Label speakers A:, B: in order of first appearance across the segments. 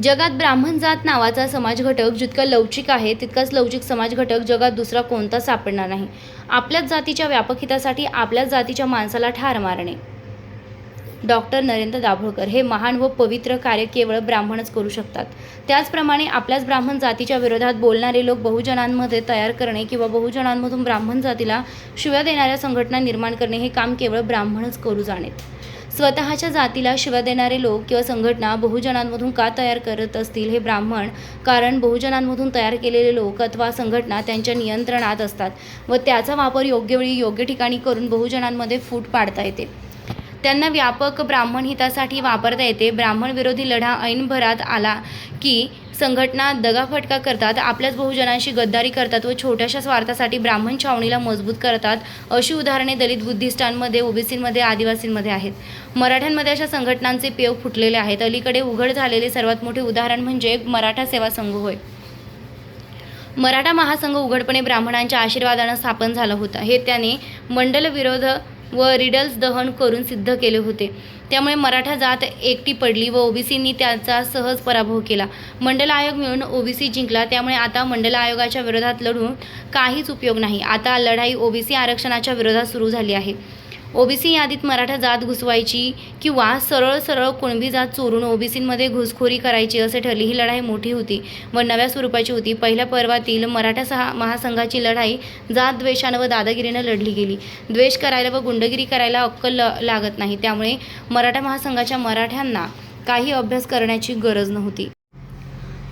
A: जगात ब्राह्मण जात नावाचा समाज घटक जितका लवचिक आहे तितकाच लवचिक समाज घटक जगात दुसरा कोणता सापडणार नाही. आपल्याच जातीच्या व्यापक हितासाठी आपल्याच जातीच्या माणसाला ठार मारणे. डॉक्टर नरेंद्र दाभोळकर हे महान व पवित्र कार्य केवळ ब्राह्मणच करू शकतात. त्याचप्रमाणे आपल्याच ब्राह्मण जातीच्या विरोधात बोलणारे लोक बहुजनांमध्ये तयार करणे किंवा बहुजनांमधून ब्राह्मण जातीला शिव्या देणाऱ्या संघटना निर्माण करणे हे काम केवळ ब्राह्मणच करू जाणेत. स्वतःच्या जातीला शिव देणारे लोक किंवा संघटना बहुजनांमधून का तयार करत असतील हे ब्राह्मण कारण बहुजनांमधून तयार केलेले लोक अथवा संघटना त्यांच्या नियंत्रणात असतात व त्याचा वापर योग्य वेळी योग्य ठिकाणी करून बहुजनांमध्ये फूट पाडता येते. त्यांना व्यापक ब्राह्मण हितासाठी वापरता येते. ब्राह्मण विरोधी लढा ऐनभरात आला की संघटना दगाफटका करतात आपल्याच बहुजनांशी गद्दारी करतात व छोट्याशा स्वार्थासाठी ब्राह्मण छावणीला मजबूत करतात अशी उदाहरणे दलित बुद्धिस्टांमध्ये ओबीसीमध्ये आदिवासींमध्ये आहेत. मराठ्यांमध्ये अशा संघटनांचे पेव फुटलेले आहेत. अलीकडे उघड झालेले सर्वात मोठे उदाहरण म्हणजे मराठा सेवा संघ होय. मराठा महासंघ उघडपणे ब्राह्मणांच्या आशीर्वादानं स्थापन झाला होता. हे त्याने मंडल विरोध व रिडल्स दहन करून सिद्ध केले होते. त्यामुळे मराठा जात एकटी पडली व ओबीसींनी त्याचा सहज पराभव केला. मंडल आयोग मिळून ओबीसी जिंकला. त्यामुळे आता मंडल आयोगाच्या विरोधात लढून काहीच उपयोग नाही. आता लढाई ओबीसी आरक्षणाच्या विरोधात सुरू झाली आहे. ओबीसी यादीत मराठा जात घुसवायची किंवा सरळ सरळ कुणबी जात चोरून ओबीसींमध्ये घुसखोरी करायची असे ठरली. ही लढाई मोठी होती. व नव्या स्वरूपाची होती. पहिल्या पर्वातील मराठा सहा महासंघाची लढाई जात द्वेषानं व दादागिरीनं लढली गेली. द्वेष करायला व गुंडगिरी करायला अक्कल ल- लागत नाही. त्यामुळे मराठा महासंघाच्या मराठ्यांना काही अभ्यास करण्याची गरज नव्हती.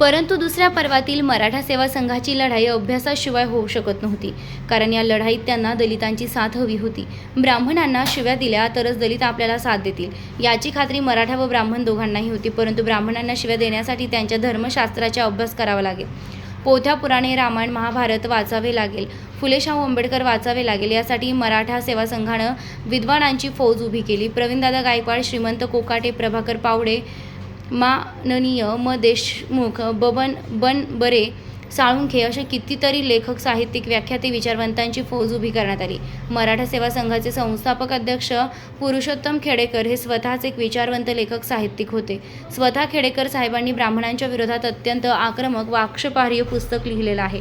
A: परंतु दुसऱ्या पर्वातील मराठा सेवा संघाची लढाई अभ्यासाशिवाय होऊ शकत नव्हती. कारण या लढाईत त्यांना दलितांची साथ हवी होती. ब्राह्मणांना शिव्या दिल्या तरच दलित आपल्याला साथ देतील. याची खात्री मराठा व ब्राह्मण दोघांनाही होती परंतु ब्राह्मणांना शिव्या देण्यासाठी त्यांच्या धर्मशास्त्राचा अभ्यास करावा लागेल. पोथ्या पुराणे रामायण महाभारत वाचावे लागेल. फुले शाहू आंबेडकर वाचावे लागेल. यासाठी मराठा सेवा संघानं विद्वानांची फौज उभी केली. प्रवीणदादा गायकवाड श्रीमंत कोकाटे प्रभाकर पावडे माननीय म देशमुख बबन बन बरे साळुंखे असे कितीतरी लेखक साहित्यिक व्याख्याते विचारवंतांची फौज उभी करण्यात आली. मराठा सेवा संघाचे संस्थापक अध्यक्ष पुरुषोत्तम खेडेकर हे स्वतःच एक विचारवंत लेखक साहित्यिक होते. स्वतः खेडेकर साहेबांनी ब्राह्मणांच्या विरोधात अत्यंत आक्रमक व आक्षेपार्ह पुस्तक लिहिलेलं आहे.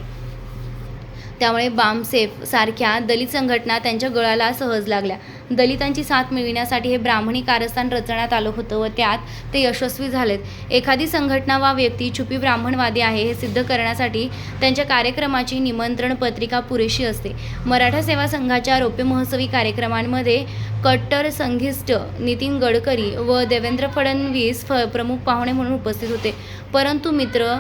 A: त्यामुळे बामसेफ सारख्या दलित संघटना त्यांच्या गळाला सहज लागल्या. दलितांची साथ मिळविण्यासाठी हे ब्राह्मणी कारस्थान रचण्यात आलं होतं व त्यात ते यशस्वी झालेत. एखादी संघटना वा व्यक्ती छुपी ब्राह्मणवादी आहे हे सिद्ध करण्यासाठी त्यांच्या कार्यक्रमाची निमंत्रण पत्रिका पुरेशी असते. मराठा सेवा संघाच्या रौप्य महोत्सवी कार्यक्रमांमध्ये कट्टर संघिष्ट नितीन गडकरी व देवेंद्र फडणवीस फ प्रमुख पाहुणे म्हणून उपस्थित होते. परंतु मित्र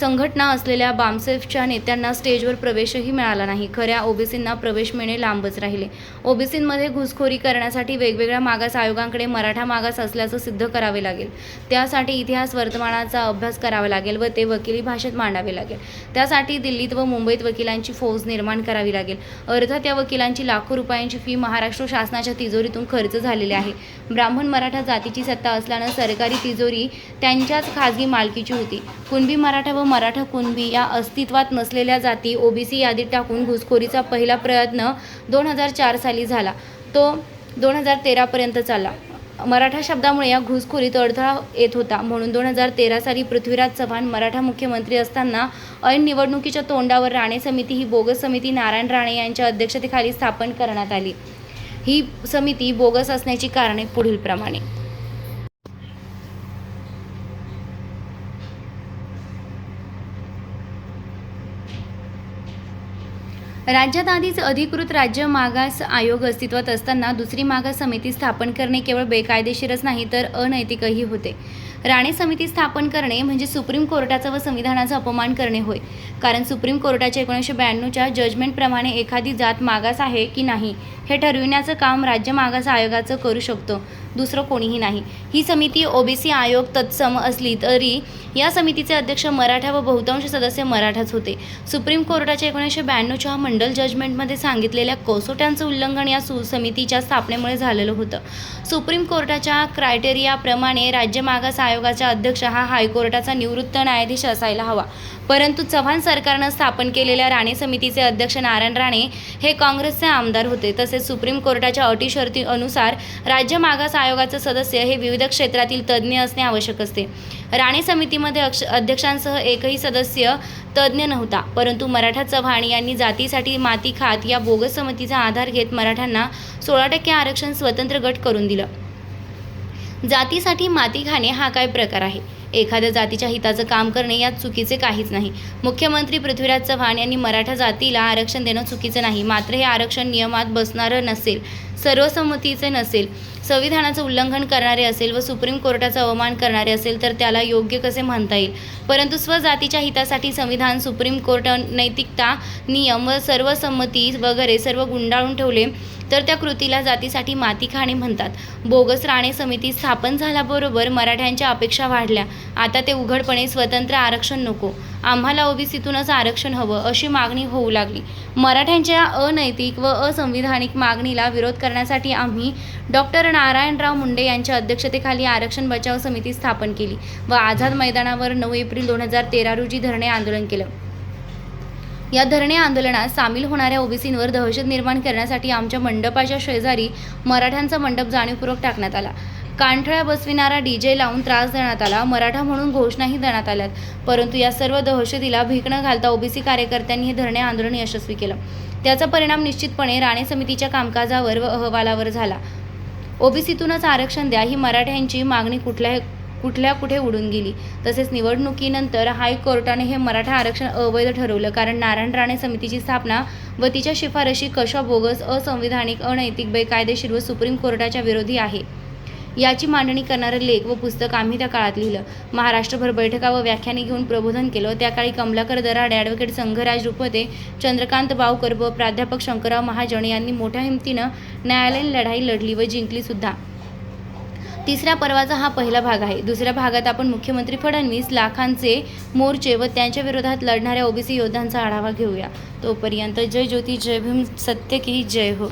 A: संघटना असलेल्या बामसेफच्या नेत्यांना स्टेजवर प्रवेशही मिळाला नाही. खऱ्या ओबीसींना प्रवेश मिळणे लांबच राहिले. ओबीसींमध्ये घुसखोरी करण्यासाठी वेगवेगळ्या मागास आयोगांकडे मराठा मागास असल्याचं सिद्ध करावे लागेल. त्यासाठी इतिहास वर्तमानाचा अभ्यास करावा लागेल व ते वकिली भाषेत मांडावे लागेल. त्यासाठी दिल्लीत व मुंबईत वकिलांची फौज निर्माण करावी लागेल. अर्थात त्या वकिलांची लाखो रुपयांची फी महाराष्ट्र शासनाच्या तिजोरीतून खर्च झालेली आहे. ब्राह्मण मराठा जातीची सत्ता असल्यानं सरकारी तिजोरी त्यांच्याच खाजगी मालकीची होती. कुणबी मराठा व मराठा कुणबी या अस्तित्वात नसलेल्या जाती ओबीसी यादीत टाकून घुसखोरीचा पहिला प्रयत्न दोन हजार चार साली झाला. तो दोन हजार तेरापर्यंत चालला. मराठा शब्दामुळे या घुसखोरीत अडथळा येत होता. म्हणून दोन हजार तेरा साली पृथ्वीराज चव्हाण मराठा मुख्यमंत्री असताना ऐन निवडणुकीच्या तोंडावर राणे समिती ही बोगस समिती नारायण राणे यांच्या अध्यक्षतेखाली स्थापन करण्यात आली. ही समिती बोगस असण्याची कारणे पुढीलप्रमाणे. राज्यात आधीच अधिकृत राज्य मागास आयोग अस्तित्वात असताना दुसरी मागास समिती स्थापन करणे केवळ बेकायदेशीरच नाही तर अनैतिकही होते. राणे समिती स्थापन करणे म्हणजे सुप्रीम कोर्टाचा व संविधानाचा अपमान करणे होय. कारण सुप्रीम कोर्टाच्या एकोणीसशे ब्याण्णवच्या जजमेंटप्रमाणे एखादी जात मागास आहे की नाही हे ठरविण्याचं काम राज्य मागास आयोगाचं करू शकतो. दुसरं कोणीही नाही. ही समिती ओबीसी आयोग तत्सम असली तरी या समितीचे अध्यक्ष मराठा व बहुतांश सदस्य मराठाच होते. सुप्रीम कोर्टाच्या एकोणीसशे ब्याण्णवच्या मंडल जजमेंटमध्ये सांगितलेल्या कसोट्यांचं उल्लंघन या सु समितीच्या स्थापनेमुळे झालेलं होतं. सुप्रीम कोर्टाच्या क्रायटेरियाप्रमाणे राज्य मागास आयोगाचा अध्यक्ष हा हायकोर्टाचा निवृत्त न्यायाधीश असायला हवा. परंतु चव्हाण सरकारनं स्थापन केलेल्या राणे समितीचे अध्यक्ष नारायण राणे हे काँग्रेसचे आमदार होते. तसेच सुप्रीम कोर्टाच्या अटी शर्ती अनुसार राज्य मागास आयोगाचे सदस्य हे विविध क्षेत्रातील तज्ज्ञ असणे आवश्यक असते. राणे समितीमध्ये अक्ष अध्यक्षांसह एकही सदस्य तज्ज्ञ नव्हता परंतु मराठा चव्हाण यांनी जातीसाठी माती खात या बोगस समितीचा आधार घेत मराठ्यांना सोळा टक्के आरक्षण स्वतंत्र गट करून दिलं. जातीसाठी माती खाणे हा काय प्रकार आहे? एखाद्या जातीच्या हिताचं काम करणे यात चुकीचे काहीच नाही. मुख्यमंत्री पृथ्वीराज चव्हाण यांनी मराठा जातीला आरक्षण देणं चुकीचं नाही. मात्र हे आरक्षण नियमात बसणारं नसेल सर्वसंमतीचे नसेल संविधानाचं उल्लंघन करणारे असेल व सुप्रीम कोर्टाचा अवमान करणारे असेल तर त्याला योग्य कसे म्हणता येईल? परंतु स्वजातीच्या हितासाठी संविधान सुप्रीम कोर्ट नैतिकता नियम व सर्वसंमती वगैरे सर्व गुंडाळून ठेवले तर त्या कृतीला जातीसाठी माती खाणे म्हणतात. बोगस राणे समिती स्थापन झाल्याबरोबर मराठ्यांच्या अपेक्षा वाढल्या. आता ते उघडपणे स्वतंत्र आरक्षण नको. आम्हाला ओबीसीतूनच आरक्षण हवं अशी मागणी होऊ लागली. मराठ्यांच्या अनैतिक व असंविधानिक मागणीला विरोध करण्यासाठी आम्ही डॉक्टर नारायणराव मुंडे यांच्या अध्यक्षतेखाली आरक्षण बचाव समिती स्थापन केली व आझाद मैदानावर नऊ एप्रिल दोन हजार तेरा रोजी धरणे आंदोलन केलं. या धरणे आंदोलनात सामील होणाऱ्या ओबीसींवर दहशत निर्माण करण्यासाठी आमच्या मंडपाच्या शेजारी मराठ्यांचा मंडप जाणीवपूर्वक टाकण्यात आला. कानठळ्या बसविणारा डीजे लावून त्रास देण्यात आला. मराठा म्हणून घोषणाही देण्यात आल्यात. परंतु या सर्व दहशतीला भीक न घालता ओबीसी कार्यकर्त्यांनी हे धरणे आंदोलन यशस्वी केलं. त्याचा परिणाम निश्चितपणे राणे समितीच्या कामकाजावर व अहवालावर झाला. ओबीसीतूनच आरक्षण द्या ही मराठ्यांची मागणी कुठल्याही कुठल्या कुठे उडून गेली. तसेच निवडणुकीनंतर हायकोर्टाने हे मराठा आरक्षण अवैध ठरवलं. कारण नारायण राणे समितीची स्थापना व तिच्या शिफारशी कशा बोगस असंविधानिक अनैतिक बेकायदेशीर व सुप्रीम कोर्टाच्या विरोधी आहे. याची मांडणी करणारं लेख व पुस्तक आम्ही त्या काळात लिहिलं. महाराष्ट्रभर बैठका व व्याख्याने घेऊन प्रबोधन केलं. त्या काळी कमलाकर दराडे ॲडव्होकेट संघराज रुपते चंद्रकांत बावकर व प्राध्यापक शंकरराव महाजन यांनी मोठ्या हिमतीनं न्यायालयीन लढाई लढली व जिंकली सुद्धा. तिसऱ्या पर्वाचा हा पहिला भाग आहे. दुसऱ्या भागात आपण मुख्यमंत्री फडणवीस लाखांचे मोर्चे व त्यांच्या विरोधात लढणाऱ्या ओबीसी योद्ध्यांचा आढावा घेऊया. तोपर्यंत जय ज्योती जय भीम सत्य की जय हो.